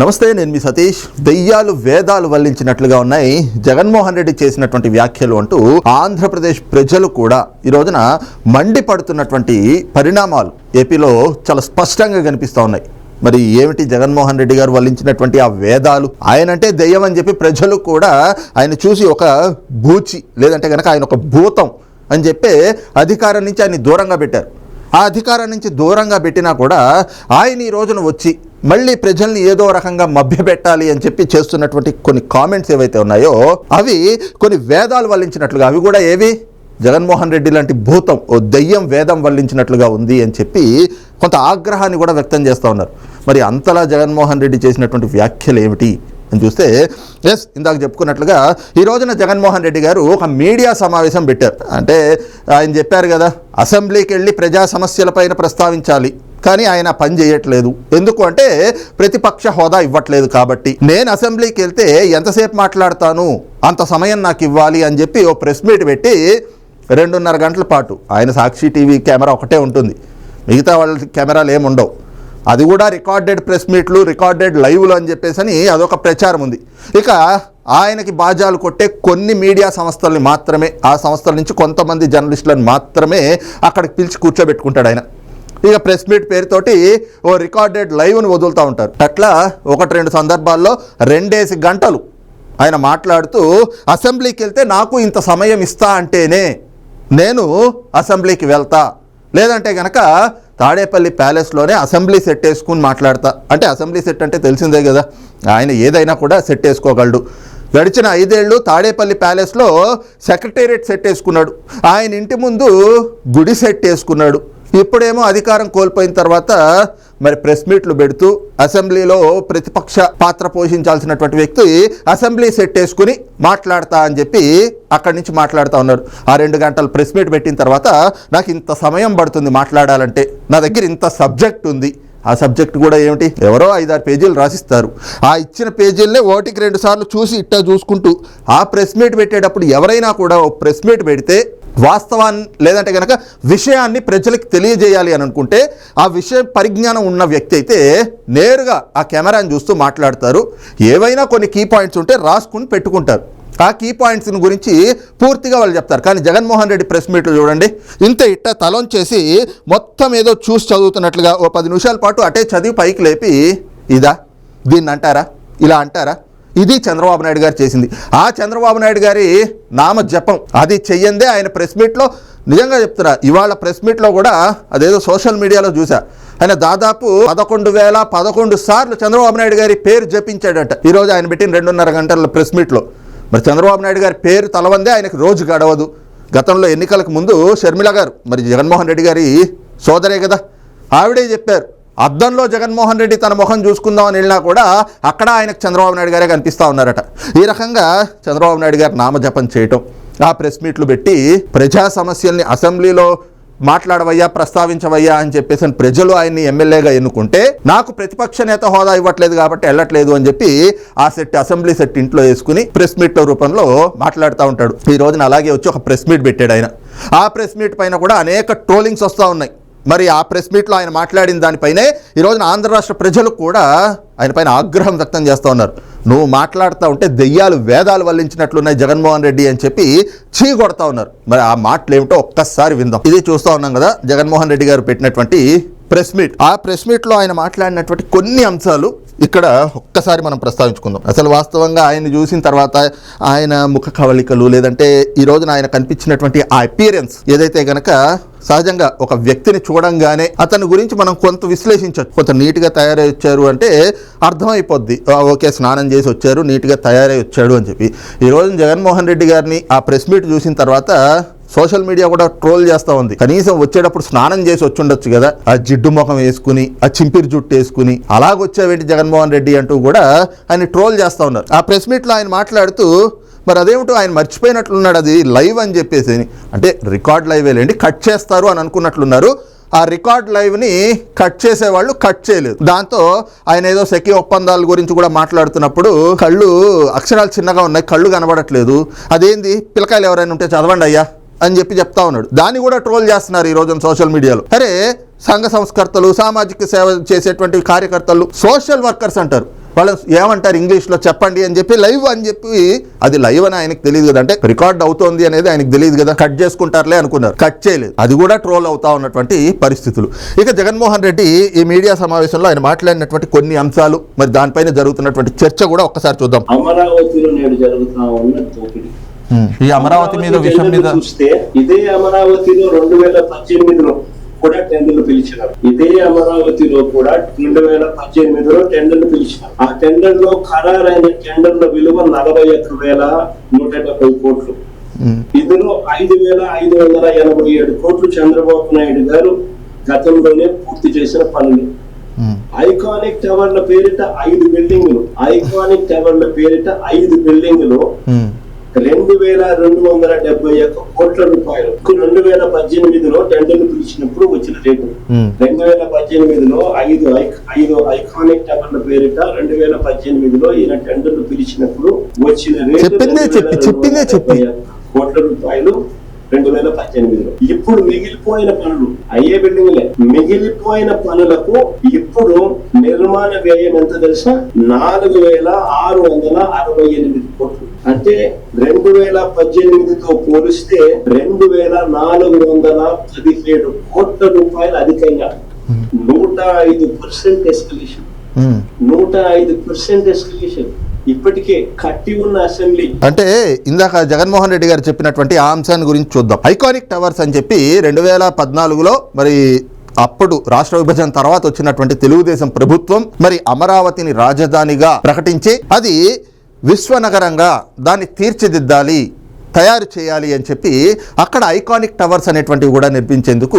నమస్తే నేను మీ సతీష్. దెయ్యాలు వేదాలు వల్లించినట్లుగా ఉన్నాయి. జగన్మోహన్ రెడ్డి చేసినటువంటి వ్యాఖ్యలు అంటూ ఆంధ్రప్రదేశ్ ప్రజలు కూడా ఈ రోజున మండిపడుతున్నటువంటి పరిణామాలు ఏపీలో చాలా స్పష్టంగా కనిపిస్తూ ఉన్నాయి. మరి ఏమిటి జగన్మోహన్ రెడ్డి గారు వల్లించినటువంటి ఆ వేదాలు? ఆయన అంటే దెయ్యం అని చెప్పి ప్రజలు కూడా ఆయన చూసి ఒక బూచి లేదంటే కనుక ఆయన ఒక భూతం అని చెప్పి అధికారం నుంచి ఆయన దూరంగా పెట్టారు. ఆ అధికారం నుంచి దూరంగా పెట్టినా కూడా ఆయన ఈ రోజున వచ్చి మళ్ళీ ప్రజల్ని ఏదో రకంగా మభ్యపెట్టాలి అని చెప్పి చేస్తున్నటువంటి కొన్ని కామెంట్స్ ఏవైతే ఉన్నాయో అవి కొన్ని వేదాలు వల్లించినట్లుగా అవి కూడా ఏవి? జగన్మోహన్ రెడ్డి లాంటి భూతం ఓ దెయ్యం వేదం వల్లించినట్లుగా ఉంది అని చెప్పి కొంత ఆగ్రహాన్ని కూడా వ్యక్తం చేస్తూ ఉన్నారు. మరి అంతలా జగన్మోహన్ రెడ్డి చేసినటువంటి వ్యాఖ్యలు ఏమిటి అని చూస్తే ఎస్ ఇందాక చెప్పుకున్నట్లుగా ఈ రోజున జగన్మోహన్ రెడ్డి గారు ఒక మీడియా సమావేశం పెట్టారు. అంటే ఆయన చెప్పారు కదా అసెంబ్లీకి వెళ్ళి ప్రజా సమస్యలపైన ప్రస్తావించాలి. కానీ ఆయన పని చేయట్లేదు. ఎందుకు అంటే ప్రతిపక్ష హోదా ఇవ్వట్లేదు కాబట్టి. నేను అసెంబ్లీకి వెళ్తే ఎంతసేపు మాట్లాడతాను? అంత సమయం నాకు ఇవ్వాలి అని చెప్పి ఓ ప్రెస్ మీట్ పెట్టి రెండున్నర గంటల పాటు. ఆయన సాక్షి టీవీ కెమెరా ఒకటే ఉంటుంది. మిగతా వాళ్ళ కెమెరాలు ఏముండవు అది కూడా రికార్డెడ్ ప్రెస్ మీట్లు రికార్డెడ్ లైవ్లు అని చెప్పేసి అని అదొక ప్రచారం ఉంది. ఇక ఆయనకి బాజాలు కొట్టే కొన్ని మీడియా సంస్థల్ని మాత్రమే ఆ సంస్థల నుంచి కొంతమంది జర్నలిస్టులను మాత్రమే అక్కడికి పిలిచి కూర్చోబెట్టుకుంటాడు ఆయన. ఇక ప్రెస్ మీట్ పేరుతోటి ఓ రికార్డెడ్ లైవ్ని వదులుతూ ఉంటారు. అట్లా ఒకటి రెండు సందర్భాల్లో రెండేసి గంటలు ఆయన మాట్లాడుతూ అసెంబ్లీకి వెళ్తే నాకు ఇంత సమయం ఇస్తా అంటేనే నేను అసెంబ్లీకి వెళ్తా. లేదంటే గనక తాడేపల్లి ప్యాలెస్లోనే అసెంబ్లీ సెట్ వేసుకుని మాట్లాడతా. అంటే అసెంబ్లీ సెట్ అంటే తెలిసిందే కదా ఆయన ఏదైనా కూడా సెట్ వేసుకోగలడు. గడిచిన ఐదేళ్ళు తాడేపల్లి ప్యాలెస్లో సెక్రటేరియట్ సెట్ వేసుకున్నాడు. ఆయన ఇంటి ముందు గుడి సెట్ వేసుకున్నాడు. ఇప్పుడేమో అధికారం కోల్పోయిన తర్వాత మరి ప్రెస్ మీట్లు పెడుతూ అసెంబ్లీలో ప్రతిపక్ష పాత్ర పోషించాల్సినటువంటి వ్యక్తి అసెంబ్లీ సెట్ వేసుకుని మాట్లాడతా అని చెప్పి అక్కడి నుంచి మాట్లాడుతూ ఉన్నారు ఆ రెండు గంటలు ప్రెస్ మీట్ పెట్టిన తర్వాత నాకు ఇంత సమయం పడుతుంది మాట్లాడాలంటే. నా దగ్గర ఇంత సబ్జెక్ట్ ఉంది. ఆ సబ్జెక్ట్ కూడా ఏమిటి? ఎవరో ఐదారు పేజీలు రాసిస్తారు. ఆ ఇచ్చిన పేజీలనే ఓటికి రెండు సార్లు చూసి ఇట్టా చూసుకుంటూ ఆ ప్రెస్ మీట్ పెట్టేటప్పుడు ఎవరైనా కూడా ఓ ప్రెస్ మీట్ పెడితే వాస్తవాన్ని లేదంటే కనుక విషయాన్ని ప్రజలకు తెలియజేయాలి అని అనుకుంటే ఆ విషయ పరిజ్ఞానం ఉన్న వ్యక్తి అయితే నేరుగా ఆ కెమెరాని చూస్తూ మాట్లాడతారు. ఏవైనా కొన్ని కీ పాయింట్స్ ఉంటే రాసుకుని పెట్టుకుంటారు. ఆ కీ పాయింట్స్ని గురించి పూర్తిగా వాళ్ళు చెప్తారు. కానీ జగన్మోహన్ రెడ్డి ప్రెస్ మీట్లు చూడండి. ఇంత ఇట్ట తలొంచేసి మొత్తం ఏదో చూసి చదువుతున్నట్లుగా ఓ పది నిమిషాల పాటు అటే చదివి పైకి లేపి ఇదా? దీన్ని అంటారా? ఇలా అంటారా? ఇది చంద్రబాబు నాయుడు గారు చేసింది. ఆ చంద్రబాబు నాయుడు గారి నామ జపం అది చెయ్యందే ఆయన ప్రెస్ మీట్లో నిజంగా చెప్తున్నా. ఇవాళ ప్రెస్ మీట్లో కూడా అదేదో సోషల్ మీడియాలో చూసా. ఆయన దాదాపు పదకొండు వేల పదకొండు సార్లు చంద్రబాబు నాయుడు గారి పేరు జపించాడట. ఈరోజు ఆయన పెట్టిన రెండున్నర గంటల ప్రెస్ మీట్లో. మరి చంద్రబాబు నాయుడు గారి పేరు తలవందే ఆయనకు రోజు గడవదు. గతంలో ఎన్నికలకు ముందు షర్మిల గారు మరి జగన్మోహన్ రెడ్డి గారి సోదరే కదా ఆవిడే చెప్పారు. అద్దంలో జగన్మోహన్ రెడ్డి తన ముఖం చూసుకుందామని వెళ్ళినా కూడా అక్కడ ఆయనకు చంద్రబాబు నాయుడు గారే కనిపిస్తూ ఉన్నారట. ఈ రకంగా చంద్రబాబు నాయుడు గారు నామజపం చేయటం ఆ ప్రెస్ మీట్లు పెట్టి ప్రజా సమస్యల్ని అసెంబ్లీలో మాట్లాడవయ్యా ప్రస్తావించవయ్యా అని చెప్పేసి అని ప్రజలు ఆయన్ని ఎమ్మెల్యేగా ఎన్నుకుంటే నాకు ప్రతిపక్ష నేత హోదా ఇవ్వట్లేదు కాబట్టి వెళ్ళట్లేదు అని చెప్పి ఆ సెట్ అసెంబ్లీ సెట్ ఇంట్లో వేసుకుని ప్రెస్ మీట్ రూపంలో మాట్లాడుతూ ఉంటాడు. ఈ రోజున అలాగే వచ్చి ఒక ప్రెస్ మీట్ పెట్టాడు ఆయన. ఆ ప్రెస్ మీట్ పైన కూడా అనేక ట్రోలింగ్స్ వస్తూ ఉన్నాయి. మరి ఆ ప్రెస్ మీట్లో ఆయన మాట్లాడిన దానిపైనే ఈ రోజున ఆంధ్ర రాష్ట్ర ప్రజలు కూడా ఆయన పైన ఆగ్రహం వ్యక్తం చేస్తూ ఉన్నారు. నువ్వు మాట్లాడుతూ ఉంటే దెయ్యాలు వేదాలు వల్లించినట్లున్నాయి జగన్మోహన్ రెడ్డి అని చెప్పి చీ కొడతా ఉన్నారు. మరి ఆ మాటలు ఏమిటో ఒక్కసారి విందాం. ఇది చూస్తూ ఉన్నాం కదా జగన్మోహన్ రెడ్డి గారు పెట్టినటువంటి ప్రెస్ మీట్. ఆ ప్రెస్ మీట్లో ఆయన మాట్లాడినటువంటి కొన్ని అంశాలు ఇక్కడ ఒక్కసారి మనం ప్రస్తావించుకుందాం. అసలు వాస్తవంగా ఆయన చూసిన తర్వాత ఆయన ముఖ కవళికలు లేదంటే ఈ రోజున ఆయన కనిపించినటువంటి ఆ అపీరెన్స్ ఏదైతే గనక సహజంగా ఒక వ్యక్తిని చూడంగానే అతని గురించి మనం కొంత విశ్లేషించవచ్చు కొంత నీట్గా తయారై వచ్చారు అంటే అర్థమైపోద్ది. ఓకే స్నానం చేసి వచ్చారు నీట్గా తయారై వచ్చాడు అని చెప్పి. ఈ రోజున జగన్మోహన్ రెడ్డి గారిని ఆ ప్రెస్ మీట్ చూసిన తర్వాత సోషల్ మీడియా కూడా ట్రోల్ చేస్తూ ఉంది. కనీసం వచ్చేటప్పుడు స్నానం చేసి వచ్చుండొచ్చు కదా. ఆ జిడ్డు ముఖం వేసుకుని ఆ చింపిరి జుట్టు వేసుకుని అలాగొచ్చావేంటి జగన్మోహన్ రెడ్డి అంటూ కూడా ఆయన ట్రోల్ చేస్తూ ఉన్నారు. ఆ ప్రెస్ మీట్లో ఆయన మాట్లాడుతూ మరి అదేమిటో ఆయన మర్చిపోయినట్లున్నాడు అది లైవ్ అని చెప్పేసి. అంటే రికార్డ్ లైవ్ లేండి కట్ చేస్తారు అని అనుకున్నట్లున్నారు. ఆ రికార్డ్ లైవ్ని కట్ చేసేవాళ్ళు కట్ చేయలేదు. దాంతో ఆయన ఏదో సెకి ఒప్పందాల గురించి కూడా మాట్లాడుతున్నప్పుడు కళ్ళు అక్షరాలు చిన్నగా ఉన్నాయి కళ్ళు కనబడట్లేదు. అదేంది? పిల్లకాయలు ఎవరైనా ఉంటే చదవండి అయ్యా. అని చెప్పి చెప్తా ఉన్నాడు. దాన్ని కూడా ట్రోల్ చేస్తున్నారు ఈ రోజున సోషల్ మీడియాలో. అరే సంఘ సంస్కర్తలు సామాజిక సేవ చేసేటువంటి కార్యకర్తలు సోషల్ వర్కర్స్ అంటారు. వాళ్ళు ఏమంటారు ఇంగ్లీష్లో? చెప్పండి అని చెప్పి లైవ్ అని చెప్పి అది లైవ్ అని ఆయనకు తెలియదు కదా. అంటే రికార్డ్ అవుతోంది అనేది ఆయనకు తెలియదు కదా. కట్ చేసుకుంటారులే అనుకున్నారు. కట్ చేయలేదు. అది కూడా ట్రోల్ అవుతా ఉన్నటువంటి పరిస్థితులు. ఇక జగన్మోహన్ రెడ్డి ఈ మీడియా సమావేశంలో ఆయన మాట్లాడినటువంటి కొన్ని అంశాలు మరి దానిపైన జరుగుతున్నటువంటి చర్చ కూడా ఒక్కసారి చూద్దాం. అమరావతిలో నేడు జరుగుతున్న ఈ అమరావతి మీద విషయం మీద చూస్తే ఇదే అమరావతిలో రెండు వేల పద్దెనిమిదిలో కూడా టెండర్లు పిలిచినారు. ఇదే అమరావతిలో కూడా రెండు వేల పద్దెనిమిదిలో టెండర్లు పిలిచినారు. ఆ టెండర్లో ఖరారైన టెండర్ల విలువ నలభై ఒక్క వేల నూట డెబ్బై కోట్లు. ఇందులో ఐదు వేల ఐదు వందల ఎనభై ఏడు కోట్లు చంద్రబాబు నాయుడు గారు గతంలోనే పూర్తి చేసిన పనులు. ఐకానిక్ టవర్ల పేరిట ఐదు బిల్డింగులు. ఐకానిక్ టవర్ల పేరిట ఐదు బిల్డింగులు. రెండు వేల రెండు వందల డెబ్బై ఒక్క కోట్ల రూపాయలు. రెండు వేల పద్దెనిమిదిలో టెండర్లు పిలిచినప్పుడు వచ్చిన రేటు. రెండు వేల పద్దెనిమిదిలో ఐదు ఐదు ఐకానిక్ టవర్ల పేరిట రెండు వేల పద్దెనిమిదిలో ఈయన టెండర్లు పిలిచినప్పుడు వచ్చిన రేటు చెప్పిందే చెప్పి, 2271 చెప్పిందే చెప్పి. కోట్ల రూపాయలు రెండు వేల పద్దెనిమిదిలో. ఇప్పుడు మిగిలిపోయిన పనులు అయ్యే బిల్డింగ్లే. మిగిలిపోయిన పనులకు ఇప్పుడు నిర్మాణ వ్యయం ఎంత తెలుసా? నాలుగు వేల ఆరు వందల అరవై ఎనిమిది కోట్లు. అంటే రెండు వేల పద్దెనిమిదితో పోలిస్తే రెండు వేల నాలుగు వందల పదిహేడు కోట్ల రూపాయలు అధికంగా. నూట ఐదు పర్సెంట్ ఎస్కలేషన్. ఉమ్. నూట ఐదు పర్సెంట్ ఎస్కలేషన్. ఇప్పటికే కట్టి ఉన్న అసెంబ్లీ. అంటే ఇందాక జగన్మోహన్ రెడ్డి గారు చెప్పినటువంటి ఆ అంశాన్ని గురించి చూద్దాం. ఐకానిక్ టవర్స్ అని చెప్పి రెండు వేల పద్నాలుగులో మరి అప్పుడు రాష్ట్ర విభజన తర్వాత వచ్చినటువంటి తెలుగుదేశం ప్రభుత్వం మరి అమరావతిని రాజధానిగా ప్రకటించి అది విశ్వనగరంగా దాన్ని తీర్చిదిద్దాలి తయారు చేయాలి అని చెప్పి అక్కడ ఐకానిక్ టవర్స్ అనేటువంటివి కూడా నిర్మించేందుకు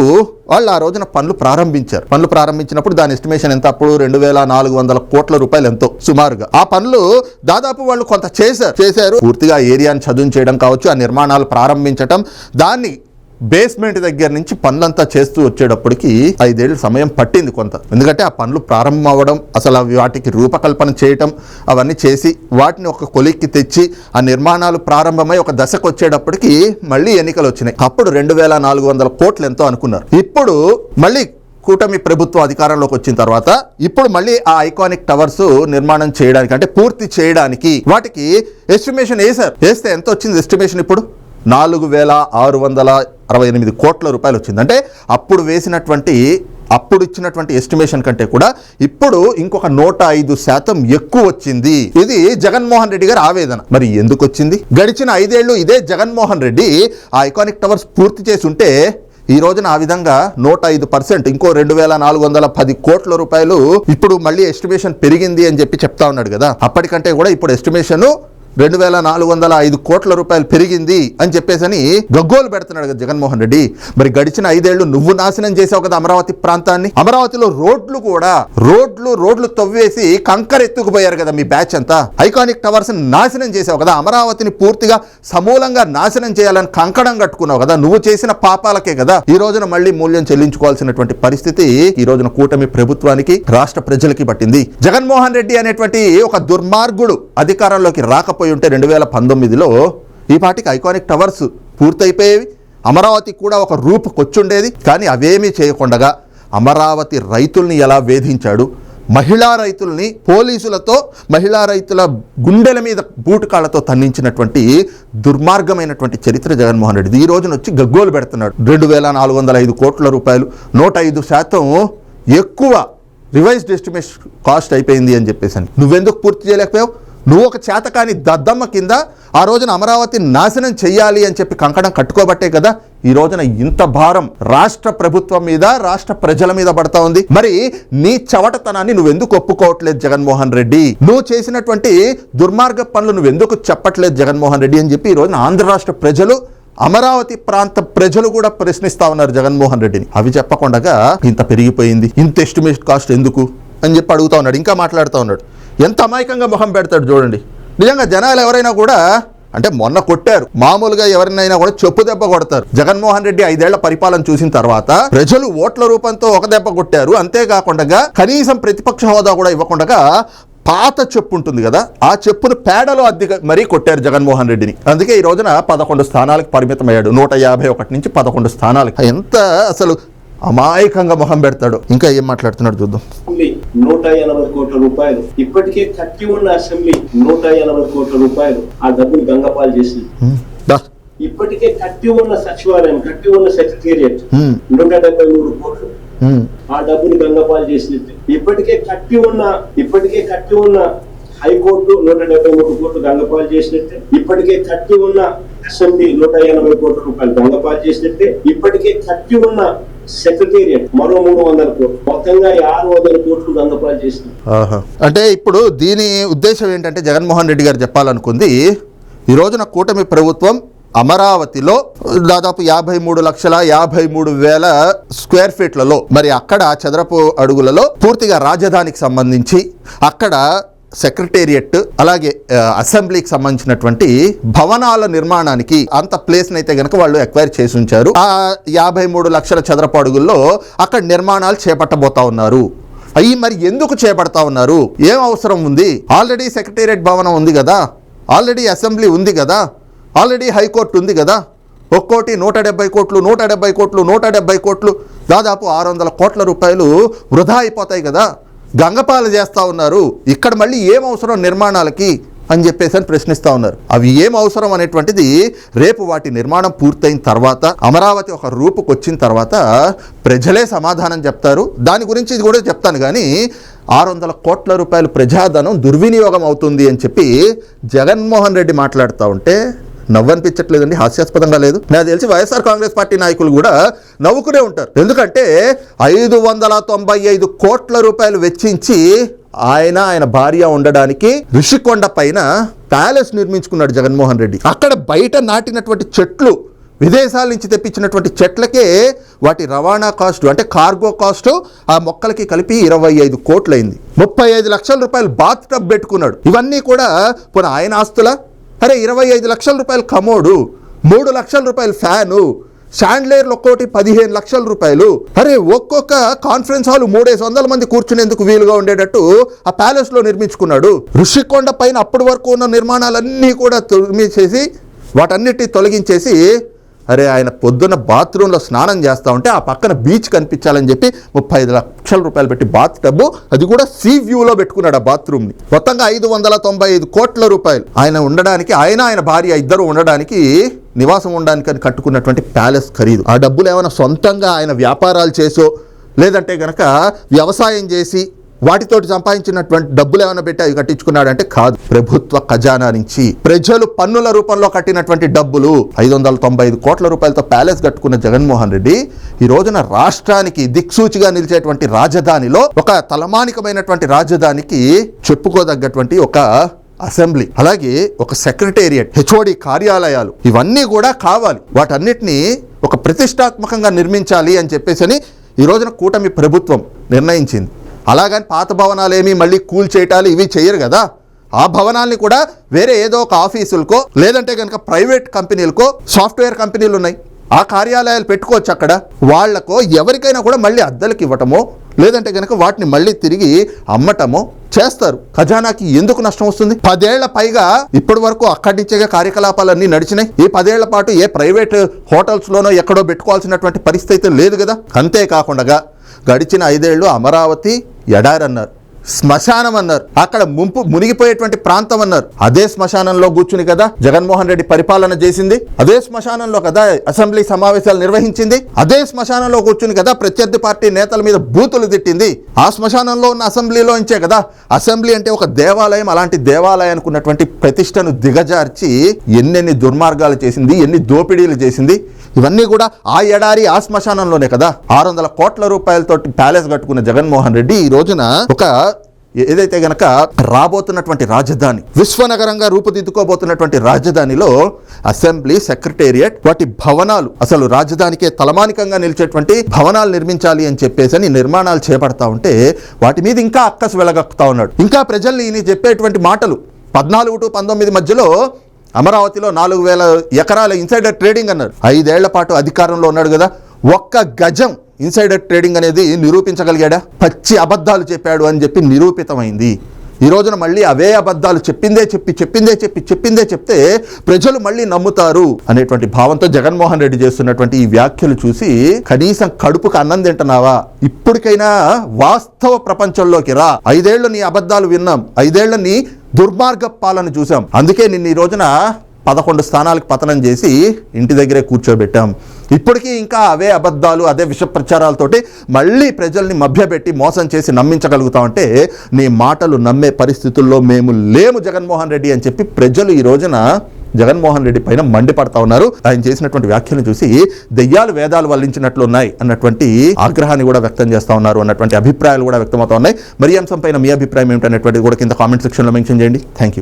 వాళ్ళు ఆ రోజున పనులు ప్రారంభించారు. పనులు ప్రారంభించినప్పుడు దాని ఎస్టిమేషన్ ఎంత? అప్పుడు రెండు వేల నాలుగు వందల కోట్ల రూపాయలు ఎంతో సుమారుగా. ఆ పనులు దాదాపు వాళ్ళు కొంత చేశారు. చేశారు. పూర్తిగా ఏరియాను ఏరియాని చేయడం కావచ్చు ఆ నిర్మాణాలు ప్రారంభించటం దాన్ని బేస్మెంట్ దగ్గర నుంచి పనులంతా చేస్తూ వచ్చేటప్పటికి ఐదేళ్ళు సమయం పట్టింది కొంత. ఎందుకంటే ఆ పనులు ప్రారంభం అవ్వడం అసలు అవి వాటికి రూపకల్పన చేయటం అవన్నీ చేసి వాటిని ఒక కొలిక్కి తెచ్చి ఆ నిర్మాణాలు ప్రారంభమై ఒక దశకు వచ్చేటప్పటికి మళ్ళీ ఎన్నికలు వచ్చినాయి. అప్పుడు రెండు వేల నాలుగు వందల కోట్లు ఎంతో అనుకున్నారు. ఇప్పుడు మళ్ళీ కూటమి ప్రభుత్వం అధికారంలోకి వచ్చిన తర్వాత ఇప్పుడు మళ్ళీ ఆ ఐకానిక్ టవర్స్ నిర్మాణం చేయడానికి అంటే పూర్తి చేయడానికి వాటికి ఎస్టిమేషన్ వేశారు. వేస్తే ఎంత వచ్చింది ఎస్టిమేషన్ ఇప్పుడు? నాలుగు వేల ఆరు వందల అరవై ఎనిమిది కోట్ల రూపాయలు వచ్చింది. అంటే అప్పుడు వేసినటువంటి అప్పుడు ఇచ్చినటువంటి ఎస్టిమేషన్ కంటే కూడా ఇప్పుడు ఇంకొక నూట ఐదు శాతం ఎక్కువ వచ్చింది. ఇది జగన్మోహన్ రెడ్డి గారి ఆవేదన. మరి ఎందుకు వచ్చింది? గడిచిన ఐదేళ్ళు ఇదే జగన్మోహన్ రెడ్డి ఆ ఐకానిక్ టవర్స్ పూర్తి చేసి ఉంటే ఈ రోజున ఆ విధంగా నూట ఐదు పర్సెంట్ ఇంకో రెండు వేల నాలుగు వందల పది కోట్ల రూపాయలు ఇప్పుడు మళ్ళీ ఎస్టిమేషన్ పెరిగింది అని చెప్పి చెప్తా ఉన్నాడు కదా. అప్పటికంటే కూడా ఇప్పుడు ఎస్టిమేషన్ రెండు వేల నాలుగు వందల ఐదు కోట్ల రూపాయలు పెరిగింది అని చెప్పేసని గగ్గోలు పెడుతున్నాడు కదా జగన్మోహన్ రెడ్డి. మరి గడిచిన ఐదేళ్ళు నువ్వు నాశనం చేసావు కదా అమరావతి ప్రాంతాన్ని? అమరావతిలో రోడ్లు కూడా రోడ్లు రోడ్లు తవ్వేసి కంకర ఎత్తుకుపోయారు కదా మీ బ్యాచ్ అంతా. ఐకానిక్ టవర్స్ నాశనం చేసావు కదా అమరావతిని పూర్తిగా సమూలంగా నాశనం చేయాలని కంకణం కట్టుకున్నావు కదా నువ్వు చేసిన పాపాలకే కదా. ఈ రోజున మళ్ళీ మూల్యం చెల్లించుకోవాల్సినటువంటి పరిస్థితి ఈ రోజున కూటమి ప్రభుత్వానికి రాష్ట్ర ప్రజలకి పట్టింది. జగన్మోహన్ రెడ్డి అనేటువంటి ఒక దుర్మార్గుడు అధికారంలోకి రాకపోయి ఉంటే రెండు వేల పంతొమ్మిదిలో ఈ పాటికి ఐకానిక్ టవర్స్ పూర్తయిపోయేవి. అమరావతి కూడా ఒక రూపుకొచ్చుండేది. కానీ అవేమీ చేయకుండా అమరావతి రైతుల్ని ఎలా వేధించాడు? మహిళా రైతుల్ని పోలీసులతో మహిళా రైతుల గుండెల మీద బూటుకాళ్ళతో తన్నించినటువంటి దుర్మార్గమైనటువంటి చరిత్ర జగన్మోహన్ రెడ్డి ఈ రోజున వచ్చి గగ్గోలు పెడుతున్నాడు. రెండు వేల నాలుగు వందల ఐదు కోట్ల రూపాయలు నూట ఐదు శాతం ఎక్కువ రివైజ్డ్ ఎస్టిమేషన్ కాస్ట్ అయిపోయింది అని చెప్పేసి నువ్వెందుకు పూర్తి చేయలేకపోయావు? నువ్వు ఒక చేతకాని దద్దమ్మ కింద ఆ రోజున అమరావతి నాశనం చెయ్యాలి అని చెప్పి కంకణం కట్టుకోబట్టే కదా ఈ రోజున ఇంత భారం రాష్ట్ర ప్రభుత్వం మీద రాష్ట్ర ప్రజల మీద పడతా ఉంది. మరి నీ చవటతనాన్ని నువ్వెందుకు ఒప్పుకోవట్లేదు జగన్మోహన్ రెడ్డి? నువ్వు చేసినటువంటి దుర్మార్గ పనులు నువ్వెందుకు చెప్పట్లేదు జగన్మోహన్ రెడ్డి అని చెప్పి ఈ రోజున ఆంధ్ర రాష్ట్ర ప్రజలు అమరావతి ప్రాంత ప్రజలు కూడా ప్రశ్నిస్తా ఉన్నారు జగన్మోహన్ రెడ్డిని. అవి చెప్పకుండా ఇంత పెరిగిపోయింది. ఇంత ఎస్టిమేట్ కాస్ట్ ఎందుకు? అని చెప్పి అడుగుతా ఉన్నాడు ఇంకా మాట్లాడుతూ ఉన్నాడు. ఎంత అమాయకంగా మొహం పెడతాడు చూడండి. నిజంగా జనాలు ఎవరైనా కూడా అంటే మొన్న కొట్టారు. మామూలుగా ఎవరినైనా కూడా చెప్పు దెబ్బ కొడతారు. జగన్మోహన్ రెడ్డి ఐదేళ్ళ పరిపాలన చూసిన తర్వాత ప్రజలు ఓట్ల రూపంతో ఒక దెబ్బ కొట్టారు. అంతేకాకుండా కనీసం ప్రతిపక్ష హోదా కూడా ఇవ్వకుండా పాత చెప్పు ఉంటుంది కదా ఆ చెప్పును పేడలో అద్దె మరీ కొట్టారు జగన్మోహన్ రెడ్డిని. అందుకే ఈ రోజున పదకొండు స్థానాలకు పరిమితమయ్యాడు. నూట యాభై ఒకటి నుంచి పదకొండు స్థానాలకు. ఎంత అసలు అమాయకంగా మొహం పెడతాడు ఇంకా ఏం మాట్లాడుతున్నాడు చూద్దాం నూట ఎనభై కోట్ల రూపాయలు ఇప్పటికే కట్టి ఉన్న అసెంబ్లీ నూట ఎనభై కోట్ల రూపాయలు ఆ డబ్బులు గంగపాలు చేసింది. దా. ఇప్పటికే కట్టి ఉన్న సచివాలయం కట్టి ఉన్న సెక్రటేరియట్. నూట డెబ్బై మూడు కోట్లు. ఆ డబ్బులు గంగపాలు చేసినట్టు ఇప్పటికే కట్టి ఉన్న ఇప్పటికే కట్టి ఉన్న హైకోర్టు నూట డెబ్బై మూడు కోట్లు గంగపాలు చేసినట్టే ఇప్పటికే కట్టి ఉన్న అసెంబ్లీ నూట ఎనభై కోట్ల రూపాయలు గంగపాలు చేసినట్టే ఇప్పటికే కట్టి ఉన్న సెక్రటేరియట్ మరో మూడు వందల కోట్లు. మొత్తంగా ఆరు వందల కోట్లు గంగపాలు చేసినట్టు అంటే ఇప్పుడు దీని ఉద్దేశం ఏంటంటే జగన్మోహన్ రెడ్డి గారు చెప్పాలనుకుంది ఈ రోజున కూటమి ప్రభుత్వం అమరావతిలో దాదాపు యాభై మూడు లక్షల యాభై మూడు వేల స్క్వేర్ ఫీట్లలో మరి అక్కడ చదరపు అడుగులలో పూర్తిగా రాజధానికి సంబంధించి అక్కడ సెక్రటేరియట్ అలాగే అసెంబ్లీకి సంబంధించినటువంటి భవనాల నిర్మాణానికి అంత ప్లేస్ అయితే గనక వాళ్ళు ఎక్వైర్ చేసి ఉంచారు. ఆ యాభై మూడు లక్షల చదరపు అడుగుల్లో అక్కడ నిర్మాణాలు చేపట్టబోతా ఉన్నారు. అవి మరి ఎందుకు చేపడతా ఉన్నారు? ఏం అవసరం ఉంది? ఆల్రెడీ సెక్రటేరియట్ భవనం ఉంది కదా? ఆల్రెడీ అసెంబ్లీ ఉంది కదా? ఆల్రెడీ హైకోర్టు ఉంది కదా? ఒక్కోటి నూట డెబ్బై కోట్లు నూట డెబ్బై కోట్లు నూట డెబ్బై కోట్లు దాదాపు ఆరు వందల కోట్ల రూపాయలు వృధా అయిపోతాయి కదా? గంగపాలు చేస్తూ ఉన్నారు. ఇక్కడ మళ్ళీ ఏం అవసరం నిర్మాణాలకి అని చెప్పేసి అని ప్రశ్నిస్తూ ఉన్నారు. అవి ఏం అవసరం అనేటువంటిది రేపు వాటి నిర్మాణం పూర్తయిన తర్వాత అమరావతి ఒక రూపుకు వచ్చిన తర్వాత ప్రజలే సమాధానం చెప్తారు. దాని గురించి ఇది కూడా చెప్తాను కానీ ఆరు వందల కోట్ల రూపాయలు ప్రజాధనం దుర్వినియోగం అవుతుంది అని చెప్పి జగన్మోహన్ రెడ్డి మాట్లాడుతూ ఉంటే నవ్వనిపించట్లేదండి హాస్యాస్పదంగా లేదు. నాకు తెలిసి వైఎస్ఆర్ కాంగ్రెస్ పార్టీ నాయకులు కూడా నవ్వుకునే ఉంటారు. ఎందుకంటే ఐదు వందల తొంభై ఐదు కోట్ల రూపాయలు వెచ్చించి ఆయన ఆయన భార్య ఉండడానికి ఋషికొండ పైన ప్యాలెస్ నిర్మించుకున్నాడు జగన్మోహన్ రెడ్డి. అక్కడ బయట నాటినటువంటి చెట్లు విదేశాల నుంచి తెప్పించినటువంటి చెట్లకే వాటి రవాణా కాస్ట్ అంటే కార్గో కాస్ట్ ఆ మొక్కలకి కలిపి ఇరవై ఐదు కోట్లయింది. ముప్పై ఐదు లక్షల రూపాయలు బాత్ టబ్ పెట్టుకున్నాడు. ఇవన్నీ కూడా పోనీ ఆయన ఆస్తులా? అరే ఇరవై ఐదు లక్షల రూపాయలు కమోడు మూడు లక్షల రూపాయలు ఫ్యాను షాండ్లేర్లు ఒక్కోటి పదిహేను లక్షల రూపాయలు. అరే ఒక్కొక్క కాన్ఫరెన్స్ హాల్ మూడేసి వందల మంది కూర్చునేందుకు వీలుగా ఉండేటట్టు ఆ ప్యాలెస్లో నిర్మించుకున్నాడు. ఋషికొండ పైన అప్పటి వరకు ఉన్న నిర్మాణాలన్నీ కూడా తొలగించేసి వాటన్నిటి తొలగించేసి అరే ఆయన పొద్దున్న బాత్రూంలో స్నానం చేస్తా ఉంటే ఆ పక్కన బీచ్ కనిపించాలని చెప్పి ముప్పై ఐదు లక్షల రూపాయలు పెట్టి బాత్ టబ్ అది కూడా సీ వ్యూలో పెట్టుకున్నాడు ఆ బాత్రూమ్ని మొత్తంగా ఐదు వందల తొంభై ఐదు కోట్ల రూపాయలు. ఆయన ఉండడానికి ఆయన ఆయన భార్య ఇద్దరు ఉండడానికి నివాసం ఉండడానికి అని కట్టుకున్నటువంటి ప్యాలెస్ ఖరీదు. ఆ డబ్బులు ఏమైనా సొంతంగా ఆయన వ్యాపారాలు చేసో లేదంటే గనక వ్యవసాయం చేసి వాటితోటి సంపాదించినటువంటి డబ్బులు ఏమైనా పెట్టి అవి కట్టించుకున్నాడంటే కాదు. ప్రభుత్వ ఖజానా నుంచి ప్రజలు పన్నుల రూపంలో కట్టినటువంటి డబ్బులు ఐదు వందల తొంభై ఐదు కోట్ల రూపాయలతో ప్యాలెస్ కట్టుకున్న జగన్మోహన్ రెడ్డి ఈ రోజున రాష్ట్రానికి దిక్సూచిగా నిలిచేటువంటి రాజధానిలో ఒక తలమానికమైనటువంటి రాజధానికి చెప్పుకోదగ్గటువంటి ఒక అసెంబ్లీ అలాగే ఒక సెక్రటేరియట్ హెచ్ఓడి కార్యాలయాలు ఇవన్నీ కూడా కావాలి. వాటన్నిటిని ఒక ప్రతిష్టాత్మకంగా నిర్మించాలి అని చెప్పేసి అని ఈ రోజున కూటమి ప్రభుత్వం నిర్ణయించింది. అలాగని పాత భవనాలు ఏమి మళ్ళీ కూల్ చేయటాలు ఇవి చేయరు కదా. ఆ భవనాల్ని కూడా వేరే ఏదో ఒక ఆఫీసులకో లేదంటే కనుక ప్రైవేట్ కంపెనీలకో సాఫ్ట్వేర్ కంపెనీలు ఉన్నాయి ఆ కార్యాలయాలు పెట్టుకోవచ్చు అక్కడ. వాళ్ళకో ఎవరికైనా కూడా మళ్ళీ అద్దెలకు ఇవ్వటమో లేదంటే కనుక వాటిని మళ్ళీ తిరిగి అమ్మటమో చేస్తారు. ఖజానాకి ఎందుకు నష్టం వస్తుంది? పదేళ్ళ పైగా ఇప్పటి వరకు అక్కడి నుంచే కార్యకలాపాలన్నీ నడిచినాయి. ఈ పదేళ్ళ పాటు ఏ ప్రైవేట్ హోటల్స్ లోనో ఎక్కడో పెట్టుకోవాల్సినటువంటి పరిస్థితి లేదు కదా. అంతేకాకుండా గడిచిన ఐదేళ్ళు అమరావతి ఎడారన్నారు. శ్మశానం అన్నారు. అక్కడ ముంపు మునిగిపోయేటువంటి ప్రాంతం అన్నారు. అదే శ్మశానంలో కూర్చుని కదా జగన్మోహన్ రెడ్డి పరిపాలన చేసింది. అదే శ్మశానంలో కదా అసెంబ్లీ సమావేశాలు నిర్వహించింది. అదే శ్మశానంలో కూర్చుని కదా ప్రత్యర్థి పార్టీ నేతల మీద బూతులు తిట్టింది. ఆ శ్మశానంలో ఉన్న అసెంబ్లీలో ఇంచే కదా అసెంబ్లీ అంటే ఒక దేవాలయం అలాంటి దేవాలయానికి ఉన్నటువంటి ప్రతిష్టను దిగజార్చి ఎన్నెన్ని దుర్మార్గాలు చేసింది ఎన్ని దోపిడీలు చేసింది. ఇవన్నీ కూడా ఆ ఎడారి ఆ శ్మశానంలోనే కదా. ఆరు వందల కోట్ల రూపాయలతో ప్యాలెస్ కట్టుకున్న జగన్మోహన్ రెడ్డి ఈ రోజున ఒక ఏదైతే గనక రాబోతున్నటువంటి రాజధాని విశ్వనగరంగా రూపుదిద్దుకోబోతున్నటువంటి రాజధానిలో అసెంబ్లీ సెక్రటేరియట్ వాటి భవనాలు అసలు రాజధానికే తలమానికంగా నిలిచేటువంటి భవనాలు నిర్మించాలి అని చెప్పేసి అని నిర్మాణాలు చేపడతా ఉంటే వాటి మీద ఇంకా అక్కసు వెలగక్కుతా ఉన్నాడు. ఇంకా ప్రజల్ని ఈయన చెప్పేటువంటి మాటలు పద్నాలుగు టు పంతొమ్మిది మధ్యలో అమరావతిలో నాలుగు వేల ఎకరాల ఇన్సైడర్ ట్రేడింగ్ అన్నారు. ఐదేళ్ళ పాటు అధికారంలో ఉన్నాడు కదా. ఒక్క గజం ఇన్సైడర్ ట్రేడింగ్ అనేది నిరూపించగలిగాడా? పచ్చి అబద్ధాలు చెప్పాడు అని చెప్పి నిరూపితమైంది. ఈ రోజున మళ్ళీ అవే అబద్ధాలు చెప్పిందే చెప్పి చెప్పిందే చెప్పి చెప్పిందే చెప్తే ప్రజలు మళ్ళీ నమ్ముతారు అనేటువంటి భావంతో జగన్మోహన్ రెడ్డి చేస్తున్నటువంటి ఈ వ్యాఖ్యలు చూసి కనీసం కడుపుకు అన్నం తింటున్నావా? ఇప్పటికైనా వాస్తవ ప్రపంచంలోకి రా. ఐదేళ్ళు నీ అబద్ధాలు విన్నాం. ఐదేళ్ళ నీ దుర్మార్గ పాలన చూసాం అందుకే నిన్న ఈ రోజున పదకొండు స్థానాలకు పతనం చేసి ఇంటి దగ్గరే కూర్చోబెట్టాం. ఇప్పటికీ ఇంకా అవే అబద్ధాలు అదే విష ప్రచారాలతోటి మళ్ళీ ప్రజల్ని మభ్యపెట్టి మోసం చేసి నమ్మించగలుగుతామంటే నీ మాటలు నమ్మే పరిస్థితుల్లో మేము లేము జగన్మోహన్ రెడ్డి అని చెప్పి ప్రజలు ఈ రోజున జగన్మోహన్ రెడ్డి పైన మండిపడతా ఉన్నారు. ఆయన చేసినటువంటి వ్యాఖ్యలు చూసి దెయ్యాలు వేదాలు వల్లించినట్లు ఉన్నాయి అన్నటువంటి ఆగ్రహాన్ని కూడా వ్యక్తం చేస్తా ఉన్నారు అన్నటువంటి అభిప్రాయాలు కూడా వ్యక్తమవుతా ఉన్నాయి. మరి అంశం పైన మీ అభిప్రాయం ఏమిటనేటువంటిది కూడా కింద కామెంట్ సెక్షన్లో మెన్షన్ చేయండి. Thank you